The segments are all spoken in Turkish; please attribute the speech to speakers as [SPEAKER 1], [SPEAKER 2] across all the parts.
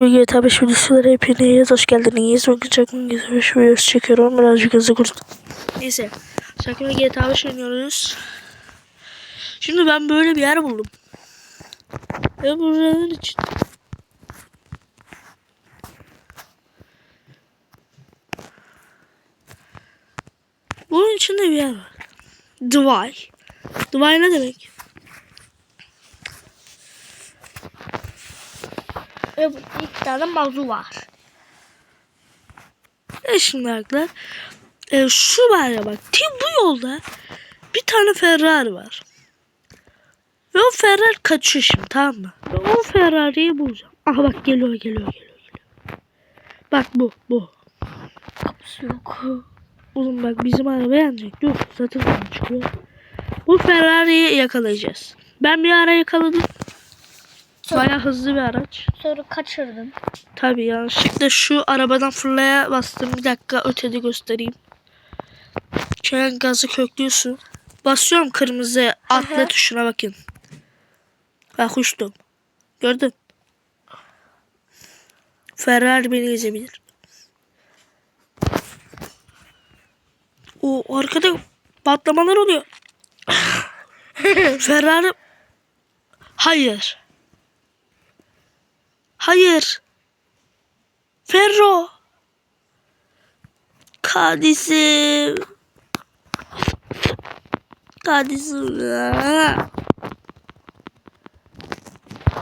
[SPEAKER 1] GTA 5 videosulara hepiniz hoş geldiniz. Bugün Çakın GTA 5 videosu çekiyorum. Birazcık hızlı kurdum. Neyse. Çakın GTA 5 oynuyoruz. Şimdi ben böyle bir yer buldum. Ve buranın için. Bunun içinde bir yer var. Dubai. Dubai ne demek?
[SPEAKER 2] Ve iki tane mazu var.
[SPEAKER 1] E şimdi arkadaşlar. E, şu var ya bak. Ki bu yolda bir tane Ferrari var. Ve o Ferrari kaçıyor şimdi tamam mı? Ve o Ferrari'yi bulacağım. Aha bak geliyor geliyor geliyor. geliyor. Bak bu bu.
[SPEAKER 2] Kapısı yok.
[SPEAKER 1] Oğlum bak bizim araba yanacak. Dur zaten çıkıyor. Bu Ferrari'yi yakalayacağız. Ben bir ara yakaladım. Baya hızlı bir araç.
[SPEAKER 2] Sonra kaçırdım.
[SPEAKER 1] Tabii yanlışlıkla şu arabadan fırlaya bastım. Bir dakika ötede göstereyim. Şöyle gazı köklüyorsun. Basıyorum kırmızı atla tuşuna bakın. Bak uçtum. Gördün. Ferrari beni gezebilir. O arkada patlamalar oluyor. Ferrari Hayır. Hayır. Ferro. Kardeşim. Kardeşim ya.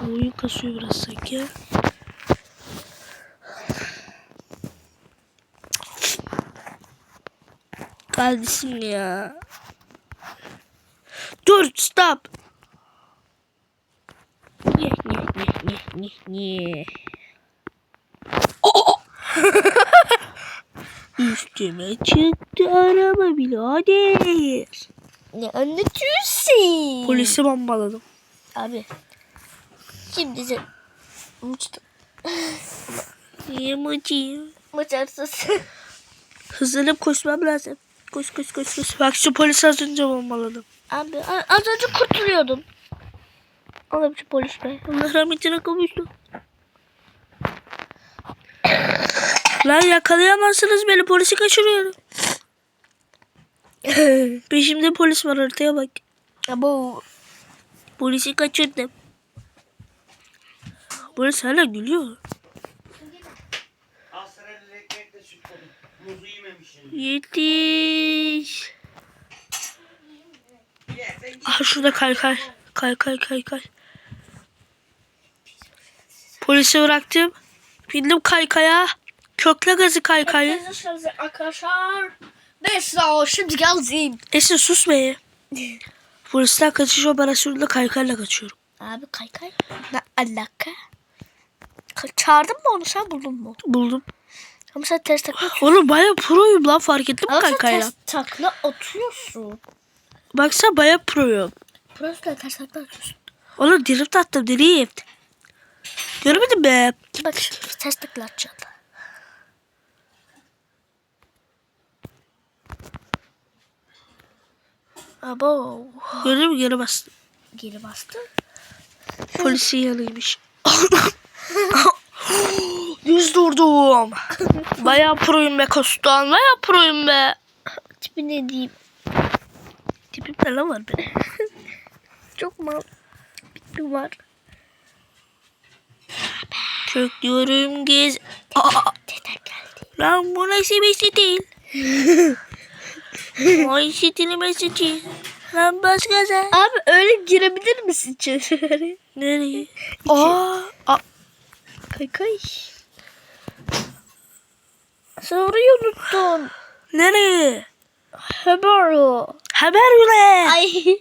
[SPEAKER 1] Oyun kasıyor biraz sanki. Kardeşim ya. Dur stop. Nye. Üstüme çıktı araba birader.
[SPEAKER 2] Ne anlatıyorsun?
[SPEAKER 1] Polisi bombaladım.
[SPEAKER 2] Abi. Şimdi sen uçtum.
[SPEAKER 1] Yemacıyım.
[SPEAKER 2] Maçarsız.
[SPEAKER 1] Hızlanıp koşmam lazım. Koş koş koş koş. Bak şu polisi az önce bombaladım.
[SPEAKER 2] Abi az önce kurtuluyordum. Oğlum şu polis be.
[SPEAKER 1] Allah rahmetine kavuştu. Lan yakalayamazsınız beni polisi kaçırıyorum. Peşimde polis var haritaya bak.
[SPEAKER 2] Ya bu
[SPEAKER 1] Polisi kaçırdım. Polis hala gülüyor. Yetiş. Ah şurada kay kay. Kay kay kay kay. Polisi bıraktım. Bindim kaykaya. Kökle gazı kaykayı.
[SPEAKER 2] arkadaşlar. O şimdi geldim.
[SPEAKER 1] Esin sus be. Polisten kaçış operasyonunda kaykayla kaçıyorum.
[SPEAKER 2] Abi kay kay. Ne alaka? Ka- Çağırdın mı onu sen buldun mu?
[SPEAKER 1] Buldum.
[SPEAKER 2] Ama sen ters takla.
[SPEAKER 1] Oğlum baya proyum lan fark ettin mi
[SPEAKER 2] Ama sen
[SPEAKER 1] kaykayla?
[SPEAKER 2] ters takla atıyorsun.
[SPEAKER 1] Baksana baya proyum.
[SPEAKER 2] Burası da ters takla atıyorsun.
[SPEAKER 1] Oğlum drift attım drift. Görmedin mi?
[SPEAKER 2] Bak ters takla atacaksın. Abo.
[SPEAKER 1] Gördün mü geri bastım.
[SPEAKER 2] Geri bastım.
[SPEAKER 1] Polisin yanıymış. Yüz durdum. Baya proyum be Kostan. Baya proyum be.
[SPEAKER 2] Tipi ne diyeyim?
[SPEAKER 1] Tipimde ne var benim?
[SPEAKER 2] Çok mal. Bir var.
[SPEAKER 1] Köklüyorum gez. Aa, lan bu nasıl bir stil? Vay stilime mesajı. Lan bas gaza.
[SPEAKER 2] Abi öyle girebilir misin içeri?
[SPEAKER 1] Nereye? Aa, aa,
[SPEAKER 2] kay kay. Sen orayı unuttun.
[SPEAKER 1] nereye?
[SPEAKER 2] Haber o.
[SPEAKER 1] Haber yine.
[SPEAKER 2] Ay.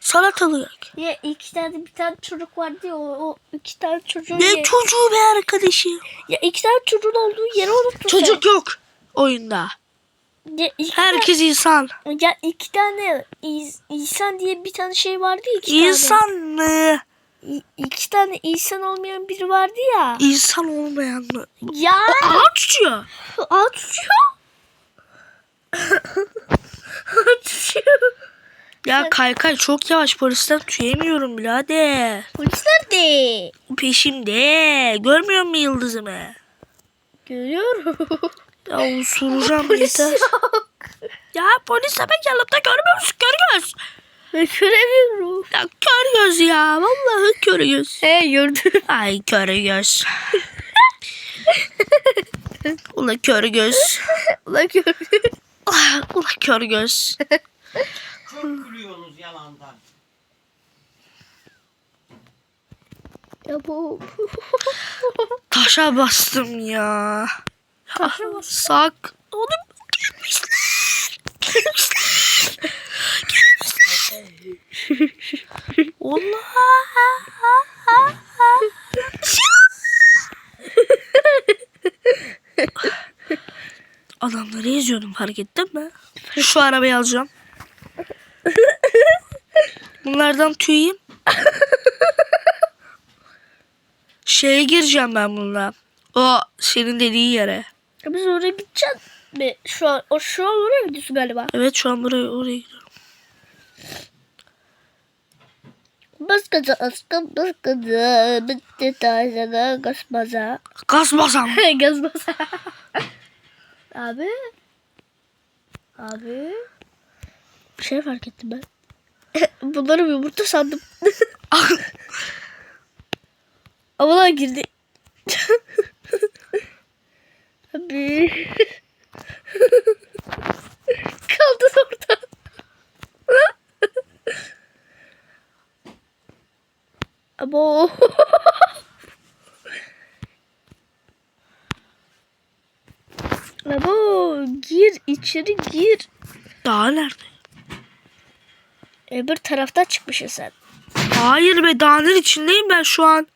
[SPEAKER 1] Salatalık.
[SPEAKER 2] Ya iki tane bir tane çocuk vardı ya o, o iki tane çocuğun
[SPEAKER 1] Ne
[SPEAKER 2] ye-
[SPEAKER 1] çocuğu be arkadaşım?
[SPEAKER 2] Ya iki tane çocuğun olduğu yeri unuttun
[SPEAKER 1] Çocuk yok oyunda.
[SPEAKER 2] sen. Ya iki
[SPEAKER 1] Herkes insan.
[SPEAKER 2] tane, ya iki tane İs- İhsan diye bir tane şey vardı ya iki
[SPEAKER 1] İnsan mı?
[SPEAKER 2] tane. İ- iki tane İhsan olmayan biri vardı ya.
[SPEAKER 1] İnsan olmayan mı?
[SPEAKER 2] Ya
[SPEAKER 1] Ağaç tutuyor.
[SPEAKER 2] at tutuyor. At tutuyor.
[SPEAKER 1] Ya kaykay çok yavaş polisten tüyemiyorum birader.
[SPEAKER 2] Polis nerede?
[SPEAKER 1] Peşimde. Görmüyor musun yıldızımı?
[SPEAKER 2] Görüyorum.
[SPEAKER 1] Ya usuracağım
[SPEAKER 2] Polis
[SPEAKER 1] yeter.
[SPEAKER 2] yok.
[SPEAKER 1] Ya polis hemen yanımda görmüyor musun? Kör göz.
[SPEAKER 2] Ben göremiyorum.
[SPEAKER 1] Ya kör göz ya. Vallahi kör göz.
[SPEAKER 2] He gördüm.
[SPEAKER 1] Ay kör göz. Ula kör göz.
[SPEAKER 2] Ulan gördüm.
[SPEAKER 1] Ah, Ula kör göz.
[SPEAKER 3] Çok gülüyorsunuz yalandan.
[SPEAKER 2] Ya bu.
[SPEAKER 1] Taşa bastım ya.
[SPEAKER 2] Taşa bastın.
[SPEAKER 1] Sak. Oğlum gelmişler. Gelmişler. Gelmişler. Allah. Adamları izliyordum fark ettin mi? Şu arabayı alacağım. Bunlardan tüyeyim. Şeye gireceğim ben bununla. O senin dediği yere.
[SPEAKER 2] Biz oraya gideceğiz mi? Şu an, o şu an oraya gidiyorsun galiba.
[SPEAKER 1] Evet şu an buraya oraya gidiyorum.
[SPEAKER 2] Bas gaza askım bas gaza. Bitti baza.
[SPEAKER 1] Gaz basam.
[SPEAKER 2] gaz baza. Abi. Abi. Bir şey fark ettim ben. Bunları yumurta sandım. Havalar girdi. Abi. Kaldın orada. Abo. Abo gir içeri gir.
[SPEAKER 1] Daha nerede?
[SPEAKER 2] Öbür taraftan çıkmışsın sen.
[SPEAKER 1] Hayır be dağın içindeyim ben şu an.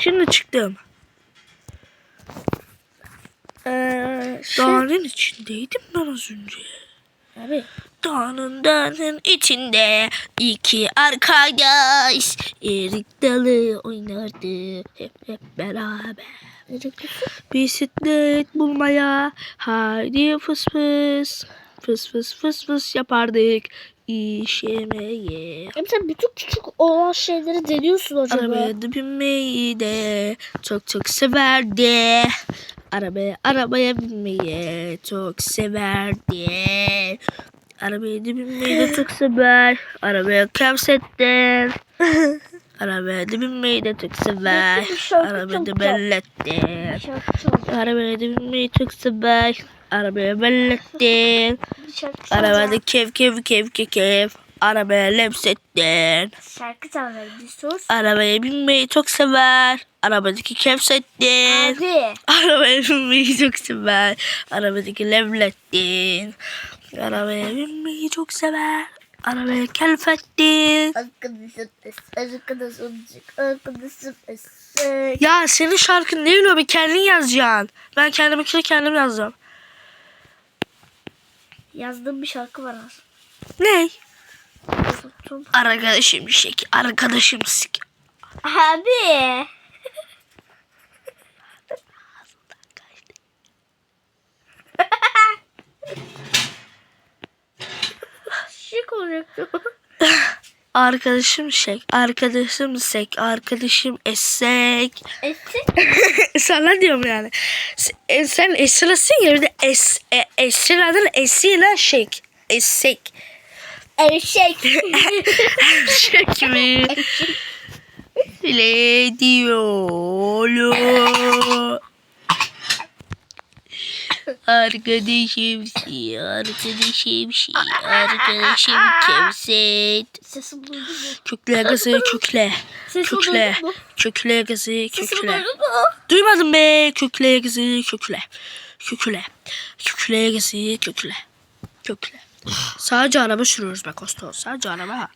[SPEAKER 1] Şimdi çıktım.
[SPEAKER 2] Ee, şey,
[SPEAKER 1] Dağın içindeydim ben az önce.
[SPEAKER 2] abi
[SPEAKER 1] Dağın dağın içinde iki arkadaş erik dalı oynardı hep hep beraber. Bisiklet bulmaya haydi fıs fıs fıs fıs fıs fıs yapardık iş yemeye.
[SPEAKER 2] Abi sen bütün küçük olan şeyleri deniyorsun acaba.
[SPEAKER 1] Arabaya da binmeyi de çok çok severdi. Arabaya arabaya binmeyi çok severdi. Arabaya da binmeyi de çok sever. Arabaya kevsetten. Arabaya da binmeyi de çok sever. Arabaya da
[SPEAKER 2] çok
[SPEAKER 1] belletti.
[SPEAKER 2] Şarkı çal.
[SPEAKER 1] Arabaya da binmeyi çok sever. Arabaya belletti.
[SPEAKER 2] Şarkı çal.
[SPEAKER 1] Arabada kev kev kev kev kev. Arabaya lepsettin.
[SPEAKER 2] Şarkı çal bir sus.
[SPEAKER 1] Arabaya binmeyi çok sever. Arabadaki kevsettin.
[SPEAKER 2] Abi.
[SPEAKER 1] Arabaya binmeyi çok sever. Arabadaki levlettin. Arabaya binmeyi çok sever. Arabaya kelfettin. Ya senin şarkın değil o bir kendin yazacaksın. Ben kendiminkini kendim yazacağım.
[SPEAKER 2] Yazdığım bir şarkı var aslında.
[SPEAKER 1] Ne?
[SPEAKER 2] Unuttum.
[SPEAKER 1] Arkadaşım şek, arkadaşım sik.
[SPEAKER 2] Abi. Şık olacaktı.
[SPEAKER 1] Arkadaşım şek, arkadaşım sek, arkadaşım esek.
[SPEAKER 2] Esek.
[SPEAKER 1] Sana diyorum yani. E, Sen Esra'sın ya bir de es, e, Esra'nın esiyle şek. Esek.
[SPEAKER 2] Eşek.
[SPEAKER 1] Şek mi? Le diyor. Arkadaşım si, arkadaşım si, arkadaşım kevset.
[SPEAKER 2] Sesimi duydun mu?
[SPEAKER 1] Kökle gazı kökle.
[SPEAKER 2] Sesimi
[SPEAKER 1] Kökle.
[SPEAKER 2] duydun mu?
[SPEAKER 1] Kökle
[SPEAKER 2] Sesimi
[SPEAKER 1] kökle.
[SPEAKER 2] duydun mu?
[SPEAKER 1] Duymadım be. Kökle gazı kökle. Kökle. Kökle gazı kökle. Kökle. Sadece araba sürüyoruz be Kosto. Sadece araba.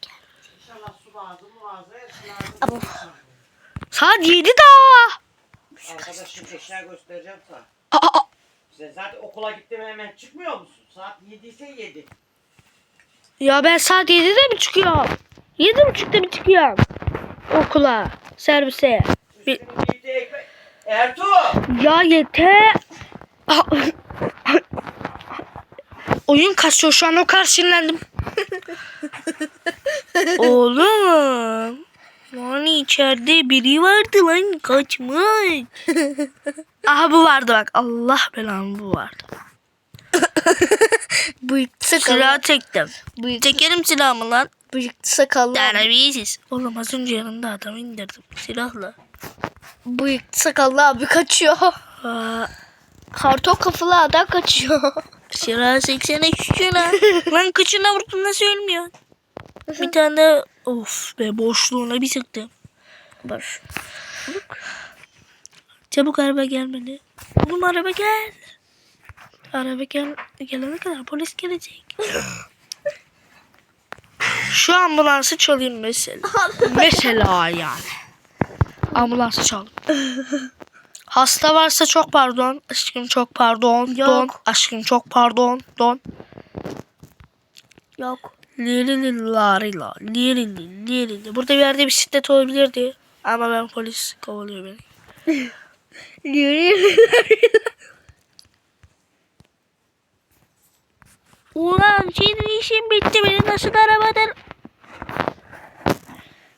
[SPEAKER 1] Saat 7 daha.
[SPEAKER 3] Arkadaşım eşya göstereceğim sana.
[SPEAKER 1] Aa,
[SPEAKER 3] Sen zaten okula gittin hemen çıkmıyor musun? Saat 7 ise 7.
[SPEAKER 1] ya ben saat 7'de mi çıkıyorum? 7.30'da mı çıkıyorum? Okula. Servise. Bir-.
[SPEAKER 3] Ertuğ!
[SPEAKER 1] Ya yeter. Oyun kasıyor şu an o kadar sinirlendim. Oğlum. Lan içeride biri vardı lan kaçmış. Aha bu vardı bak. Allah belanı bu vardı.
[SPEAKER 2] Bıyıklı sakallı.
[SPEAKER 1] Silah çektim.
[SPEAKER 2] Bıyık,
[SPEAKER 1] Çekerim silahımı lan.
[SPEAKER 2] bıyıklı sakallı.
[SPEAKER 1] Terbiyesiz. Oğlum az önce yanında adam indirdim silahla.
[SPEAKER 2] Bıyıklı sakallı abi kaçıyor.
[SPEAKER 1] Aa,
[SPEAKER 2] Karton kafalı adam kaçıyor.
[SPEAKER 1] silah çeksene şuna. lan kıçına vurdum nasıl ölmüyor? Bir tane de of be boşluğuna bir sıktım.
[SPEAKER 2] Boş.
[SPEAKER 1] Çabuk araba gelmeli. Oğlum araba gel. Araba gel gelene kadar polis gelecek. Şu ambulansı çalayım mesela. mesela yani. Ambulansı çal. Hasta varsa çok pardon. Aşkım çok pardon. Don.
[SPEAKER 2] Yok.
[SPEAKER 1] Aşkım çok pardon. Don.
[SPEAKER 2] Yok.
[SPEAKER 1] Lirili larila. Lirili lirili. Burada bir yerde bisiklet olabilirdi. Ama ben polis kovalıyor beni. Ulan senin işin bitti. Beni nasıl arabadan...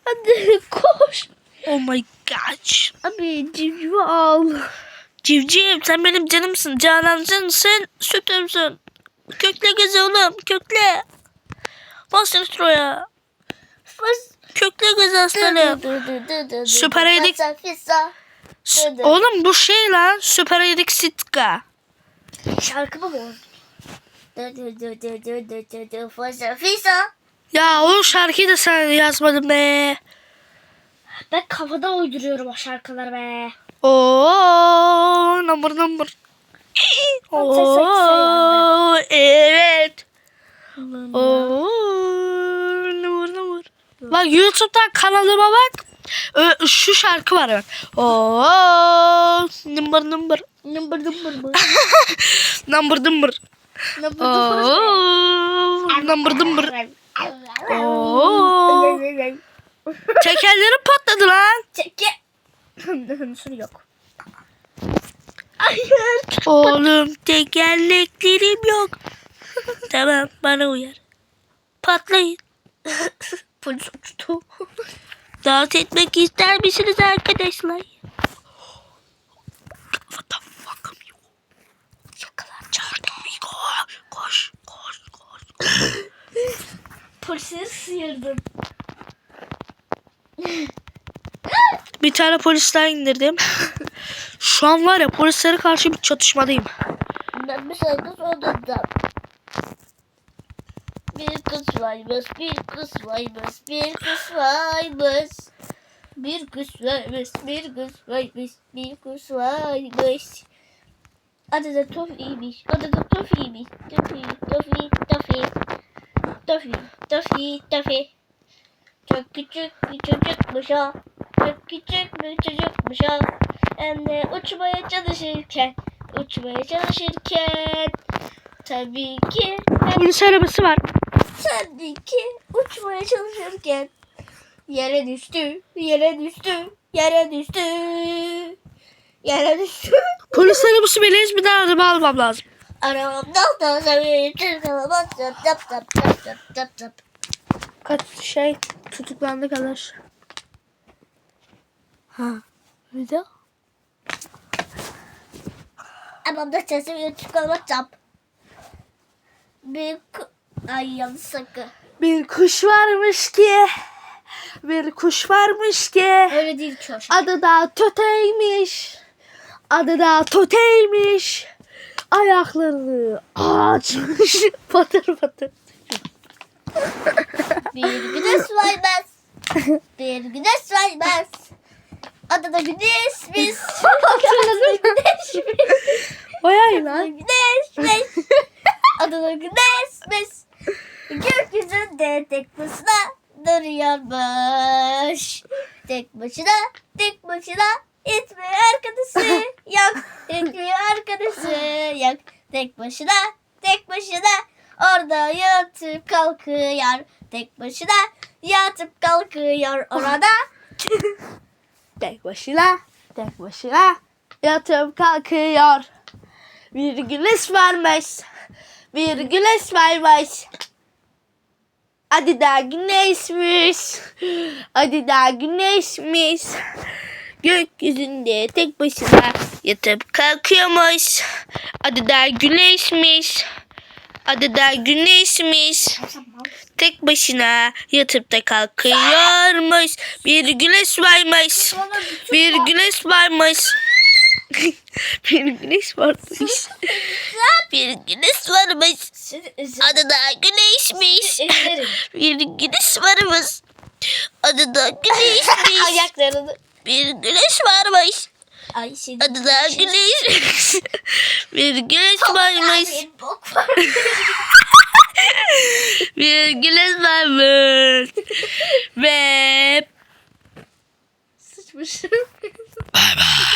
[SPEAKER 2] Hadi koş.
[SPEAKER 1] Oh my gosh.
[SPEAKER 2] Abi civcivi al.
[SPEAKER 1] Civciv sen benim canımsın. Canansın. Sen sütümsün. Kökle gözü oğlum. Kökle. Bas introya.
[SPEAKER 2] Bas.
[SPEAKER 1] Kökle gözü aslanım. Süper Edik- S- Oğlum bu şey lan. Süper Edik Sitka.
[SPEAKER 2] Şarkı mı bu? Fisa, fisa.
[SPEAKER 1] Ya o şarkıyı da sen yazmadın be.
[SPEAKER 2] Ben kafada uyduruyorum o şarkıları be.
[SPEAKER 1] Oo, number number. Oo, evet. Oo, number number. Bak YouTube'dan kanalıma bak. Ö, şu şarkı var bak. Oo, number number.
[SPEAKER 2] Number number?
[SPEAKER 1] Number number.
[SPEAKER 2] Number
[SPEAKER 1] Oo, number number. Oo. Tekerlerim patladı lan.
[SPEAKER 2] Çeke. Hınsır yok. Hayır.
[SPEAKER 1] Oğlum tekerleklerim yok. tamam bana uyar. Patlayın.
[SPEAKER 2] Polis uçtu.
[SPEAKER 1] Dans etmek ister misiniz arkadaşlar? What the fuck amigo?
[SPEAKER 2] Şakalar
[SPEAKER 1] Çağırdım amigo. Koş koş koş.
[SPEAKER 2] Polisleri sıyırdım.
[SPEAKER 1] Bir tane polis daha indirdim. Şu an var ya polislere karşı bir çatışmadayım.
[SPEAKER 2] Ben bir şarkı odada. Bir kız varmış, bir kız varmış, bir kız varmış. Bir kız varmış, bir kız varmış, bir kız varmış. Adı da Tofi'ymiş, adı da Tofi'ymiş. Tofi, Tofi, Tofi. Tofi, Tofi, Tofi. Çok küçük bir çocukmuş o. Çok küçük bir çocukmuş o. Hem de uçmaya çalışırken, uçmaya çalışırken. Tabii ki,
[SPEAKER 1] Polis arabası var.
[SPEAKER 2] Tabii ki uçmaya çalışırken. Yere düştü, yere düştü, yere düştü. Yere düştü.
[SPEAKER 1] Polis arabası beleyiz bir daha araba almam lazım.
[SPEAKER 2] Arabamdan da zap zap zap zap zap zap zap.
[SPEAKER 1] Kaç şey tutuklandı kadar. Ha. Bir de
[SPEAKER 2] Arabamda kalabalık zap. Bir ku- Ay yanlış sakı.
[SPEAKER 1] Bir kuş varmış ki bir kuş varmış ki
[SPEAKER 2] Öyle değil şarkı.
[SPEAKER 1] adı da Töte'ymiş. Adı da Töte'ymiş. Ayaklarını açmış. patır patır.
[SPEAKER 2] Bir güneş varmaz. Bir güneş varmaz. Adı da güneş biz. Hatırladın? Güneş biz. Da
[SPEAKER 1] lan.
[SPEAKER 2] güneş biz. Adı da güneş biz. Gökyüzünde tek başına duruyormuş. Tek başına, tek başına itmiyor arkadaşı yok. İtmiyor arkadaşı yok. Tek başına, tek başına orada yatıp kalkıyor. Tek başına yatıp kalkıyor orada.
[SPEAKER 1] Tek başına, tek başına yatıp kalkıyor. Bir güneş varmış, bir güneş varmış. Adı da güneşmiş. Adı da güneşmiş. Gökyüzünde tek başına yatıp kalkıyormuş. Adı da güneşmiş. Adı da güneşmiş. Tek başına yatıp da kalkıyormuş. Bir güneş varmış. Bir güneş varmış. bir güneş varmış. Bir güneş varmış. Adı da güneşmiş. Güneş varmış. Adı da güneşmiş.
[SPEAKER 2] Ayaklarını.
[SPEAKER 1] bir güneş varmış.
[SPEAKER 2] Ay seni.
[SPEAKER 1] Adı da güneş. bir güneş varmış. Güneş varmış. Ve
[SPEAKER 2] Sıçmış.
[SPEAKER 1] bay bay.